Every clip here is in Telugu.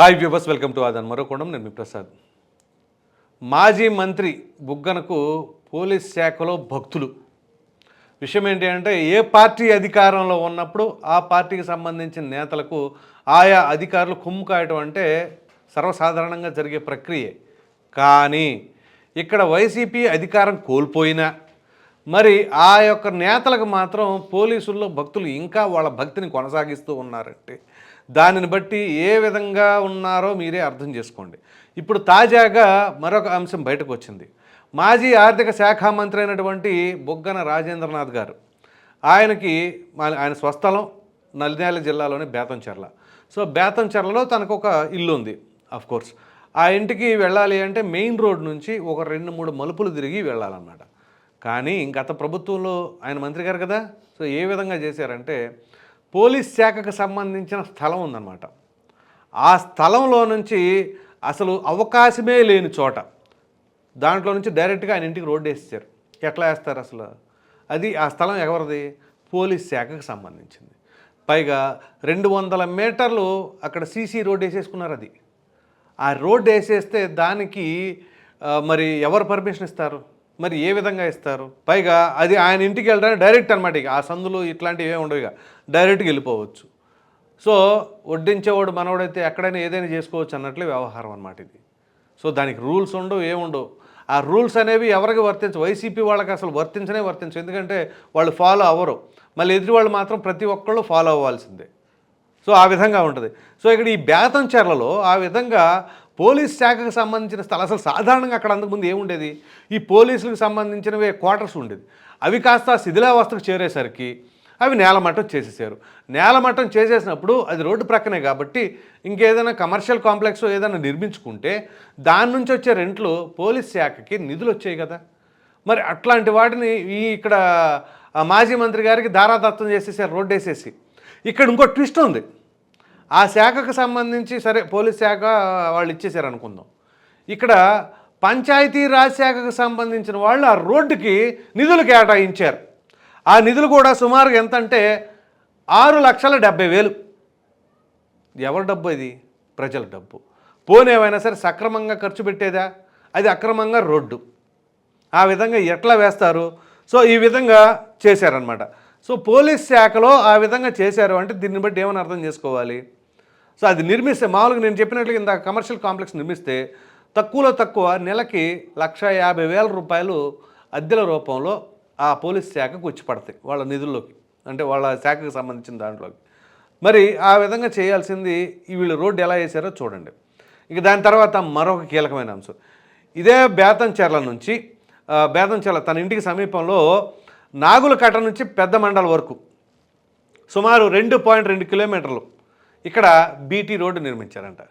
హాయ్ వ్యూవర్స్ వెల్కమ్ టు ఆదన్ మరోకోణం నేను మీ ప్రసాద్. మాజీ మంత్రి బుగ్గనకు పోలీస్ శాఖలో భక్తులు. విషయం ఏంటి అంటే ఏ పార్టీ అధికారంలో ఉన్నప్పుడు ఆ పార్టీకి సంబంధించిన నేతలకు ఆయా అధికారులు కుమ్ము కాయటం అంటే సర్వసాధారణంగా జరిగే ప్రక్రియే. కానీ ఇక్కడ వైసీపీ అధికారం కోల్పోయినా మరి ఆ యొక్క నేతలకు మాత్రం పోలీసుల్లో భక్తులు ఇంకా వాళ్ళ భక్తిని కొనసాగిస్తూ ఉన్నారంటే దానిని బట్టి ఏ విధంగా ఉన్నారో మీరే అర్థం చేసుకోండి. ఇప్పుడు తాజాగా మరొక అంశం బయటకు వచ్చింది. మాజీ ఆర్థిక శాఖ మంత్రి అయినటువంటి బొగ్గన రాజేంద్రనాథ్ గారు ఆయనకి ఆయన స్వస్థలం నల్యాల జిల్లాలోని బేతంచెర్ల. సో బేతంచెర్లలో తనకు ఒక ఇల్లు ఉంది కోర్స్ ఆ ఇంటికి వెళ్ళాలి అంటే మెయిన్ రోడ్ నుంచి ఒక రెండు మూడు మలుపులు తిరిగి వెళ్ళాలన్నమాట. కానీ గత ప్రభుత్వంలో ఆయన మంత్రి గారు కదా సో ఏ విధంగా చేశారంటే పోలీస్ శాఖకు సంబంధించిన స్థలం ఉందన్నమాట. ఆ స్థలంలో నుంచి అసలు అవకాశమే లేని చోట దాంట్లో నుంచి డైరెక్ట్గా ఆయన ఇంటికి రోడ్డు వేసేసారు. ఎట్లా వేస్తారు అసలు? అది ఆ స్థలం ఎవరిది? పోలీస్ శాఖకు సంబంధించింది. పైగా రెండు వందల మీటర్లు అక్కడ సీసీ రోడ్ వేసేసుకున్నారు అది. ఆ రోడ్డు వేసేస్తే దానికి మరి ఎవరు పర్మిషన్ ఇస్తారు? మరి ఏ విధంగా ఇస్తారు? పైగా అది ఆయన ఇంటికి వెళ్ళడానికి డైరెక్ట్ అనమాట ఇక. ఆ సందులు ఇట్లాంటివి ఏమి ఉండవు ఇక. డైరెక్ట్గా వెళ్ళిపోవచ్చు. సో వడ్డించేవాడు మనవాడైతే ఎక్కడైనా ఏదైనా చేసుకోవచ్చు అన్నట్లే వ్యవహారం అనమాట ఇది. సో దానికి రూల్స్ ఉండవు ఏముండవు ఆ రూల్స్ అనేవి ఎవరికి వర్తించవు. వైసీపీ వాళ్ళకి అసలు వర్తించనే వర్తించవు. ఎందుకంటే వాళ్ళు ఫాలో అవ్వరు. మళ్ళీ ఎదురు వాళ్ళు మాత్రం ప్రతి ఒక్కళ్ళు ఫాలో అవ్వాల్సిందే. సో ఆ విధంగా ఉంటుంది. సో ఇక్కడ ఈ బేతంచెర్లలో ఆ విధంగా పోలీస్ శాఖకు సంబంధించిన స్థలం. అసలు సాధారణంగా అక్కడ అంతకుముందు ఏముండేది? ఈ పోలీసులకు సంబంధించినవే క్వార్టర్స్ ఉండేది. అవి కాస్త శిథిలావస్థకు చేరేసరికి అవి నేలమట్టం చేసేసారు. నేలమట్టం చేసేసినప్పుడు అది రోడ్డు ప్రక్కనే కాబట్టి ఇంకేదైనా కమర్షియల్ కాంప్లెక్స్ ఏదైనా నిర్మించుకుంటే దాని నుంచి వచ్చే రెంట్లు పోలీస్ శాఖకి నిధులు వచ్చాయి కదా. మరి అట్లాంటి వాటిని ఈ ఇక్కడ మాజీ మంత్రి గారికి దారాదత్తం చేసేసారు రోడ్డు వేసేసి ఇక్కడ ఇంకో ట్విస్ట్ ఉంది. ఆ శాఖకు సంబంధించి సరే పోలీస్ శాఖ వాళ్ళు ఇచ్చేసారు అనుకుందాం ఇక్కడ పంచాయతీ రాజ్ శాఖకు సంబంధించిన వాళ్ళు ఆ రోడ్డుకి నిధులు కేటాయించారు. ఆ నిధులు కూడా సుమారుగా ఎంత అంటే ఆరు లక్షల డెబ్బై వేలు. ఎవరి డబ్బు ఇది? ప్రజల డబ్బు. పోనేవైనా సరే సక్రమంగా ఖర్చు పెట్టేదా? అది అక్రమంగా రోడ్డు. ఆ విధంగా ఎట్లా వేస్తారు? సో ఈ విధంగా చేశారనమాట సో పోలీస్ శాఖలో ఆ విధంగా చేశారు అంటే దీన్ని బట్టి ఏమని అర్థం చేసుకోవాలి? సో అది నిర్మిస్తే మామూలుగా నేను చెప్పినట్లుగా ఇంత కమర్షియల్ కాంప్లెక్స్ నిర్మిస్తే తక్కువలో తక్కువ నెలకి లక్ష యాభై వేల రూపాయలు అద్దెల రూపంలో ఆ పోలీస్ శాఖకు వచ్చి పడతాయి వాళ్ళ నిధుల్లోకి. అంటే వాళ్ళ శాఖకు సంబంధించిన దాంట్లోకి. మరి ఆ విధంగా చేయాల్సింది వీళ్ళు రోడ్డు ఎలా వేసారో చూడండి. ఇక దాని తర్వాత మరొక కీలకమైన అంశం. ఇదే బేతంచెర్ల నుంచి బేతంచెర్ల తన ఇంటికి సమీపంలో నాగులకట్ట నుంచి పెద్ద మండల వరకు సుమారు రెండు పాయింట్ రెండు కిలోమీటర్లు ఇక్కడ బీటీ రోడ్డు నిర్మించారంట.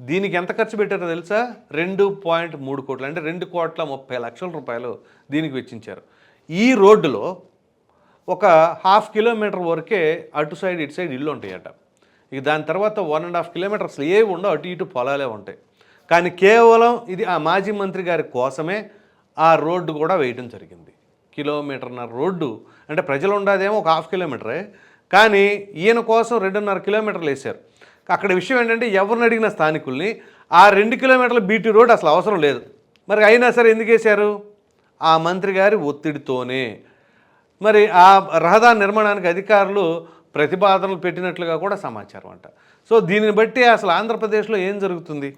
దీనికి ఎంత ఖర్చు పెట్టారో తెలుసా? రెండు పాయింట్ మూడు కోట్లు అంటే రెండు కోట్ల ముప్పై లక్షల రూపాయలు దీనికి వెచ్చించారు. ఈ రోడ్డులో ఒక హాఫ్ కిలోమీటర్ వరకే అటు సైడ్ ఇటు సైడ్ ఇల్లు ఉంటాయట. ఇక దాని తర్వాత వన్ అండ్ హాఫ్ కిలోమీటర్స్ ఏవి ఉండవు అటు ఇటు పొలాలే ఉంటాయి. కానీ కేవలం ఇది ఆ మాజీ మంత్రి గారి కోసమే ఆ రోడ్డు కూడా వేయడం జరిగింది. కిలోమీటర్న్నర రోడ్డు అంటే ప్రజలు ఉండదేమో ఒక హాఫ్ కిలోమీటరే కానీ ఈయన కోసం రెండున్నర కిలోమీటర్లు వేశారు. అక్కడ విషయం ఏంటంటే ఎవరిని అడిగిన స్థానికుల్ని ఆ రెండు కిలోమీటర్ల బీటీ రోడ్ అసలు అవసరం లేదు. మరి అయినా సరే ఎందుకు వేశారు? ఆ మంత్రి గారి ఒత్తిడితోనే. మరి ఆ రహదారి నిర్మాణానికి అధికారులు ప్రతిపాదనలు పెట్టినట్లుగా కూడా సమాచారం అంట. సో దీనిని బట్టి అసలు ఆంధ్రప్రదేశ్లో ఏం జరుగుతుంది?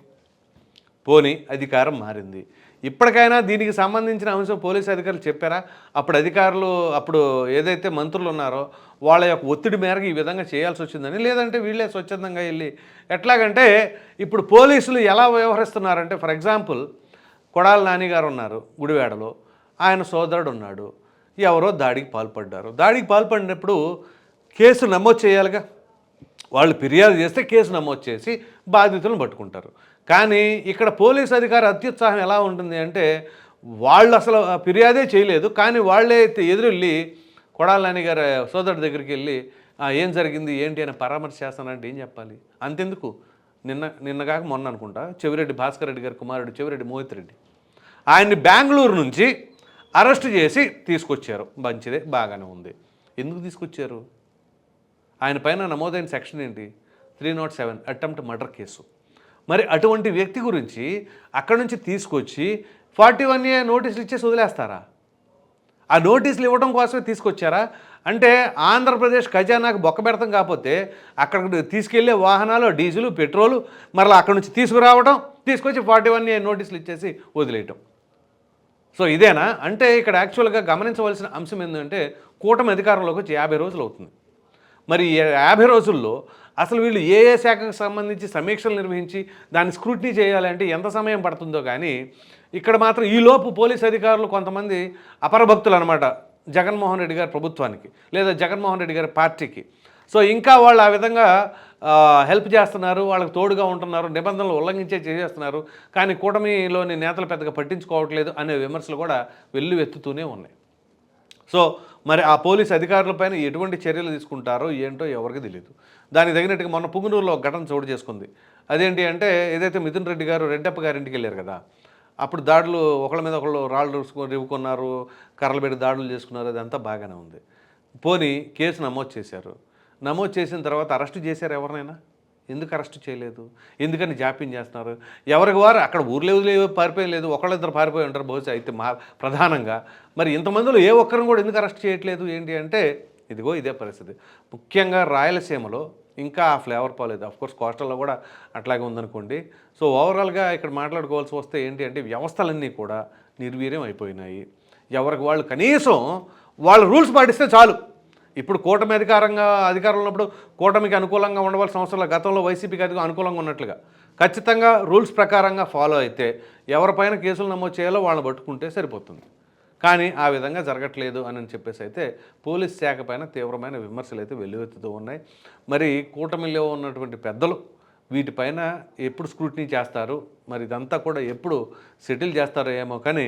పోని అధికారం మారింది. ఇప్పటికైనా దీనికి సంబంధించిన అంశం పోలీసు అధికారులు చెప్పారా? అప్పుడు అధికారులు అప్పుడు ఏదైతే మంత్రులు ఉన్నారో వాళ్ళ యొక్క ఒత్తిడి మేరకు ఈ విధంగా చేయాల్సి వచ్చిందని లేదంటే వీళ్ళే స్వచ్ఛందంగా వెళ్ళి ఎట్లాగంటే ఇప్పుడు పోలీసులు ఎలా వ్యవహరిస్తున్నారంటే ఫర్ ఎగ్జాంపుల్ కొడాల నానిగారు ఉన్నారు గుడివాడలో ఆయన సోదరుడు ఉన్నాడు ఎవరో దాడికి పాల్పడ్డారు. దాడికి పాల్పడినప్పుడు కేసు నమోదు చేయాలిగా? వాళ్ళు ఫిర్యాదు చేస్తే కేసు నమోదు చేసి బాధితులను పట్టుకుంటారు. కానీ ఇక్కడ పోలీస్ అధికారి అత్యుత్సాహం ఎలా ఉంటుంది అంటే వాళ్ళు అసలు ఫిర్యాదే చేయలేదు. కానీ వాళ్ళే ఎదురెళ్ళి కొడాలని గారి సోదరుడి దగ్గరికి వెళ్ళి ఏం జరిగింది? ఏంటి? అని పరామర్శ చేస్తానంటే ఏం చెప్పాలి? అంతెందుకు? నిన్న నిన్నగాక మొన్న అనుకుంటా చెవిరెడ్డి భాస్కర్ రెడ్డి గారి కుమారుడు చెవిరెడ్డి మోహిత్ రెడ్డి. ఆయన్ని బెంగళూరు నుంచి అరెస్ట్ చేసి తీసుకొచ్చారు. మంచిదే బాగానే ఉంది. ఎందుకు తీసుకొచ్చారు? ఆయన పైన నమోదైన సెక్షన్ ఏంటి? Three not seven attempt murder case. మరి అటువంటి వ్యక్తి గురించి అక్కడి నుంచి తీసుకొచ్చి ఫార్టీ వన్ ఏ నోటీసులు ఇచ్చేసి వదిలేస్తారా? ఆ నోటీసులు ఇవ్వడం కోసమే తీసుకొచ్చారా? అంటే ఆంధ్రప్రదేశ్ ఖజానాకు బొక్క పెడతాం కాకపోతే అక్కడికి తీసుకెళ్ళే వాహనాలు డీజిల్ పెట్రోలు మరలా అక్కడ నుంచి తీసుకురావడం తీసుకొచ్చి ఫార్టీ వన్ ఏ నోటీసులు ఇచ్చేసి వదిలేయటం. సో ఇదేనా? అంటే ఇక్కడ యాక్చువల్గా గమనించవలసిన అంశం ఏంటంటే కూటమి అధికారంలోకి వచ్చి యాభై రోజులు అవుతుంది. మరి యాభై రోజుల్లో అసలు వీళ్ళు ఏ ఏ శాఖకు సంబంధించి సమీక్షలు నిర్వహించి దాన్ని స్క్రూటినీ చేయాలంటే ఎంత సమయం పడుతుందో కానీ ఇక్కడ మాత్రం ఈలోపు పోలీస్ అధికారులు కొంతమంది అపరభక్తులు అనమాట జగన్మోహన్ రెడ్డి గారి ప్రభుత్వానికి లేదా జగన్మోహన్ రెడ్డి గారి పార్టీకి. సో ఇంకా వాళ్ళు ఆ విధంగా హెల్ప్ చేస్తున్నారు వాళ్ళకి తోడుగా ఉంటున్నారు నిబంధనలు ఉల్లంఘించే చేసేస్తున్నారు కానీ కూటమిలోని నేతలు పెద్దగా పట్టించుకోవట్లేదు అనే విమర్శలు కూడా వెల్లువెత్తుతూనే ఉన్నాయి. సో మరి ఆ పోలీస్ అధికారులపైన ఎటువంటి చర్యలు తీసుకుంటారో ఏంటో ఎవరికి తెలియదు దానికి తగినట్టుగా మొన్న పుంగునూరులో ఒక ఘటన చోటు చేసుకుంది. అదేంటి అంటే ఏదైతే మిథున్ రెడ్డి గారు రెడ్డప్ప గారి ఇంటికి వెళ్ళారు కదా అప్పుడు దాడులు ఒకళ్ళ మీద ఒకళ్ళు రాళ్ళు రివ్వుకున్నారు కర్రలు పెట్టి దాడులు చేసుకున్నారు అదంతా బాగానే ఉంది. పోనీ కేసు నమోదు చేశారు. నమోదు చేసిన తర్వాత అరెస్ట్ చేశారు ఎవరినైనా? ఎందుకు అరెస్ట్ చేయలేదు? ఎందుకని జాప్యం చేస్తున్నారు? ఎవరికి వారు అక్కడ ఊర్లో వదిలే పారిపోయలేదు ఒకళ్ళు ఒకళ్ళిద్దరు పారిపోయి ఉంటారు బహుశా అయితే మా ప్రధానంగా. మరి ఇంతమందిలో ఏ ఒక్కరిని కూడా ఎందుకు అరెస్ట్ చేయట్లేదు? ఏంటి అంటే ఇదిగో ఇదే పరిస్థితి. ముఖ్యంగా రాయలసీమలో ఇంకా ఆ ఫ్లేవర్ పోలేదు. అఫ్ కోర్స్ కోస్టల్లో కూడా అట్లాగే ఉందనుకోండి. సో ఓవరాల్గా ఇక్కడ మాట్లాడుకోవాల్సి వస్తే ఏంటి అంటే వ్యవస్థలన్నీ కూడా నిర్వీర్యం అయిపోయినాయి. ఎవరికి వాళ్ళు కనీసం వాళ్ళ రూల్స్ పాటిస్తే చాలు. ఇప్పుడు కూటమి అధికారంగా అధికారంలో ఉన్నప్పుడు కూటమికి అనుకూలంగా ఉండవలసిన అవసరం గతంలో వైసీపీకి అది అనుకూలంగా ఉన్నట్లుగా. ఖచ్చితంగా రూల్స్ ప్రకారంగా ఫాలో అయితే ఎవరిపైన కేసులు నమోదు చేయాలో వాళ్ళని పట్టుకుంటే సరిపోతుంది. కానీ ఆ విధంగా జరగట్లేదు అని చెప్పేసి అయితే పోలీస్ శాఖ పైన తీవ్రమైన విమర్శలు అయితే వెల్లువెత్తుతూ ఉన్నాయి. మరి కూటమిలో ఉన్నటువంటి పెద్దలు వీటిపైన ఎప్పుడు స్క్రూటినీ చేస్తారు? మరి ఇదంతా కూడా ఎప్పుడు సెటిల్ చేస్తారో ఏమో కానీ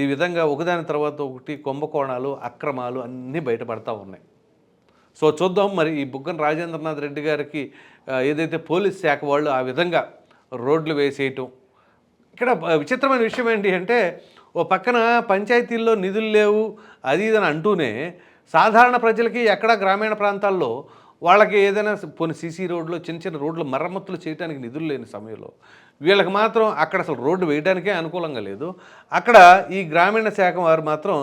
ఈ విధంగా ఒకదాని తర్వాత ఒకటి కుంభకోణాలు అక్రమాలు అన్నీ బయటపడతా ఉన్నాయి. సో చూద్దాం మరి ఈ బుగ్గన రాజేంద్రనాథ్ రెడ్డి గారికి ఏదైతే పోలీస్ శాఖ వాళ్ళు ఆ విధంగా రోడ్లు వేసేయటం. ఇక్కడ విచిత్రమైన విషయం ఏంటి అంటే ఓ పక్కన పంచాయతీల్లో నిధులు లేవు అది ఇది అని అంటూనే సాధారణ ప్రజలకి ఎక్కడ గ్రామీణ ప్రాంతాల్లో వాళ్ళకి ఏదైనా పోనీ సీసీ రోడ్లు చిన్న చిన్న రోడ్లు మరమ్మతులు చేయడానికి నిధులు లేని సమయంలో వీళ్ళకి మాత్రం అక్కడ అసలు రోడ్డు వేయడానికే అనుకూలంగా లేదు. అక్కడ ఈ గ్రామీణ శాఖ వారు మాత్రం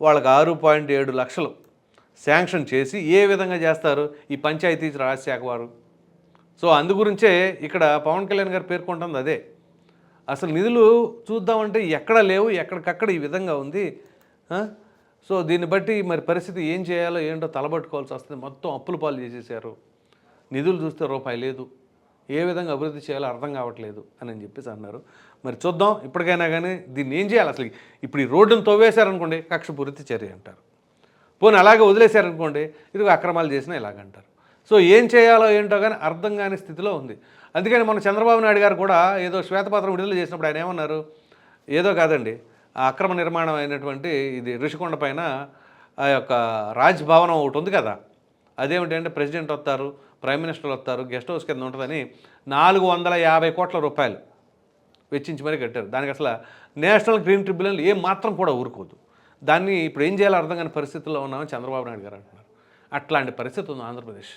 వాళ్ళకి ఆరు పాయింట్ ఏడు లక్షలు శాంక్షన్ చేసి ఏ విధంగా చేస్తారు ఈ పంచాయతీ రాజ్ శాఖ వారు? సో అందు గురించే ఇక్కడ పవన్ కళ్యాణ్ గారు పేర్కొంటుంది అదే. అసలు నిధులు చూద్దామంటే ఎక్కడ లేవు ఎక్కడికక్కడ ఈ విధంగా ఉంది సో దీన్ని బట్టి మరి పరిస్థితి ఏం చేయాలో ఏంటో తలబట్టుకోవాల్సి వస్తుంది. మొత్తం అప్పులు పాలు చేసేసారు నిధులు చూస్తే రూపాయి లేదు. ఏ విధంగా అభివృద్ధి చేయాలో అర్థం కావట్లేదు అని అని చెప్పేసి అన్నారు. మరి చూద్దాం ఇప్పటికైనా కానీ దీన్ని ఏం చేయాలి అసలు? ఇప్పుడు ఈ రోడ్డును తవ్వేశారనుకోండి కక్షపూరిత చర్య అంటారు. పోనీ అలాగే వదిలేశారనుకోండి ఇదిగో అక్రమాలు చేసినా ఇలాగంటారు. సో ఏం చేయాలో ఏంటో కానీ అర్థం కాని స్థితిలో ఉంది. అందుకని మన చంద్రబాబు నాయుడు గారు కూడా ఏదో శ్వేతపత్రం విడుదల చేసినప్పుడు ఆయన ఏమన్నారు? ఏదో కాదండి ఆ అక్రమ నిర్మాణం అయినటువంటి ఇది ఋషికొండ పైన ఆ యొక్క రాజ్భవనం ఒకటి ఉంది కదా అదేమిటంటే ప్రెసిడెంట్ వస్తారు ప్రైమ్ మినిస్టర్ వస్తారు గెస్ట్ హౌస్ కింద ఉంటుందని నాలుగు వందల యాభై కోట్ల రూపాయలు వెచ్చించి మరీ కట్టారు. దానికి అసలు నేషనల్ గ్రీన్ ట్రిబ్యునల్ ఏం మాత్రం కూడా ఊరుకోదు. దాన్ని ఇప్పుడు ఏం చేయాలో అర్థం కాని పరిస్థితుల్లో ఉన్నామని చంద్రబాబు నాయుడు గారు అంటున్నారు. అట్లాంటి పరిస్థితి ఉంది ఆంధ్రప్రదేశ్.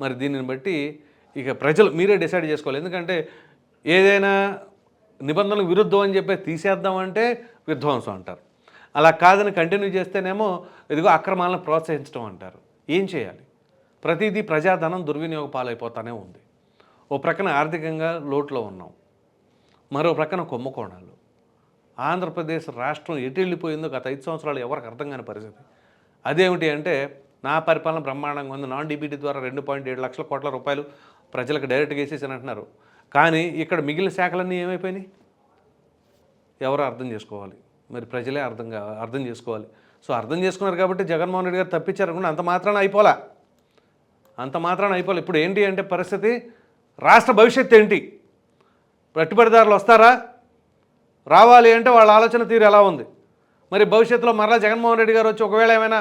మరి దీనిని బట్టి ఇక ప్రజలు మీరే డిసైడ్ చేసుకోవాలి. ఎందుకంటే ఏదైనా నిబంధనలకు విరుద్ధం అని చెప్పి తీసేద్దామంటే విధ్వంసం అంటారు. అలా కాదని కంటిన్యూ చేస్తేనేమో ఇదిగో అక్రమాలను ప్రోత్సహించడం అంటారు. ఏం చేయాలి? ప్రతిదీ ప్రజాధనం దుర్వినియోగ పాలైపోతానే ఉంది. ఓ ప్రక్కన ఆర్థికంగా లోటులో ఉన్నాం. మరో ప్రక్కన కుంభకోణాలు. ఆంధ్రప్రదేశ్ రాష్ట్రం ఎటు వెళ్ళిపోయిందో గత ఐదు సంవత్సరాలు ఎవరికి అర్థం కాని పరిస్థితి. అదేమిటి అంటే నా పరిపాలన బ్రహ్మాండంగా ఉంది. నాన్ డీబీటీ ద్వారా రెండు పాయింట్ ఏడు లక్షల కోట్ల రూపాయలు ప్రజలకు డైరెక్ట్గా వేసేసి అంటున్నారు. కానీ ఇక్కడ మిగిలిన శాఖలన్నీ ఏమైపోయినాయి? ఎవరు అర్థం చేసుకోవాలి? మరి ప్రజలే అర్థం కా అర్థం చేసుకోవాలి. సో అర్థం చేసుకున్నారు కాబట్టి జగన్మోహన్ రెడ్డి గారు తప్పించారనుకుంటే అంత మాత్రాన అయిపోలా. అంత మాత్రాన అయిపోలే. ఇప్పుడు ఏంటి అంటే పరిస్థితి? రాష్ట్ర భవిష్యత్తు ఏంటి? పెట్టుబడిదారులు వస్తారా? రావాలి అంటే వాళ్ళ ఆలోచన తీరు ఎలా ఉంది? మరి భవిష్యత్తులో మరలా జగన్మోహన్ రెడ్డి గారు వచ్చి ఒకవేళ ఏమైనా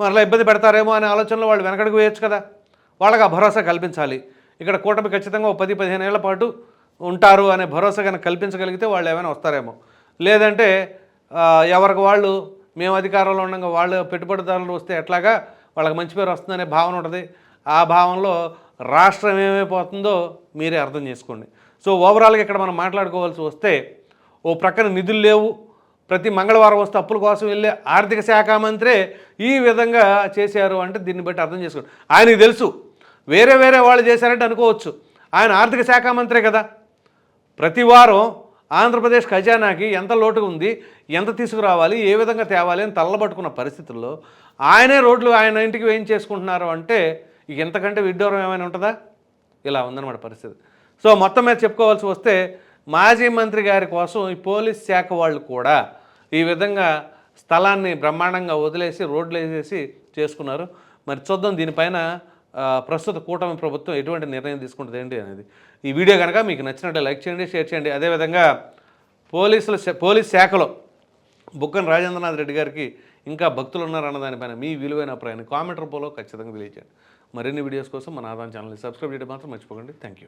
మరలా ఇబ్బంది పెడతారేమో అనే ఆలోచనలో వాళ్ళు వెనకడుగు వేయచ్చు కదా? వాళ్ళకి ఆ భరోసా కల్పించాలి. ఇక్కడ కూటమి ఖచ్చితంగా ఒక పది పదిహేను ఏళ్ళ పాటు ఉంటారు అనే భరోసా కనుక కల్పించగలిగితే వాళ్ళు ఏమైనా వస్తారేమో. లేదంటే ఎవరికి వాళ్ళు మేము అధికారంలో ఉండగా వాళ్ళు పెట్టుబడిదారులు వస్తే ఎట్లాగా వాళ్ళకి మంచి పేరు వస్తుందనే భావన ఉంటుంది. ఆ భావనలో రాష్ట్రం ఏమైపోతుందో మీరే అర్థం చేసుకోండి. సో ఓవరాల్గా ఇక్కడ మనం మాట్లాడుకోవాల్సి వస్తే ఓ ప్రక్కన నిధులు లేవు. ప్రతి మంగళవారం వస్తే అప్పుల కోసం వెళ్ళే ఆర్థిక శాఖ మంత్రే ఈ విధంగా చేశారు అంటే దీన్ని బట్టి అర్థం చేసుకోండి. ఆయనకి తెలుసు. వేరే వేరే వాళ్ళు చేశారంటే అనుకోవచ్చు. ఆయన ఆర్థిక శాఖ మంత్రే కదా. ప్రతి వారం ఆంధ్రప్రదేశ్ ఖజానాకి ఎంత లోటు ఉంది ఎంత తీసుకురావాలి ఏ విధంగా తేవాలి అని తల్లబట్టుకున్న పరిస్థితుల్లో ఆయనే రోడ్లు ఆయన ఇంటికి వేయించేసుకుంటున్నారు అంటే ఇక ఎంతకంటే విడ్డూరం ఏమైనా ఉంటుందా? ఇలా ఉందన్నమాట పరిస్థితి. సో మొత్తం మీద చెప్పుకోవాల్సి వస్తే మాజీ మంత్రి గారి కోసం ఈ పోలీస్ శాఖ వాళ్ళు కూడా ఈ విధంగా స్థలాన్ని బ్రహ్మాండంగా వదిలేసి రోడ్లు వేసేసి చేసుకున్నారు. మరి చూద్దాం దీనిపైన ప్రస్తుత కూటమి ప్రభుత్వం ఎటువంటి నిర్ణయం తీసుకుంటుంది ఏంటి అనేది. ఈ వీడియో కనుక మీకు నచ్చినట్టు లైక్ చేయండి షేర్ చేయండి. అదేవిధంగా పోలీసుల పోలీస్ శాఖలో బుక్కన రాజేంద్రనాథ్ రెడ్డి గారికి ఇంకా భక్తులు ఉన్నారన్న దానిపైన మీ విలువైన అభిప్రాయాన్ని కామెంట్ రూపంలో ఖచ్చితంగా తెలియజేయండి. మరిన్ని వీడియోస్ కోసం మన ఆదాయం ఛానల్ని సబ్స్క్రైబ్ చేయడం మాత్రం మర్చిపోకండి. Thank you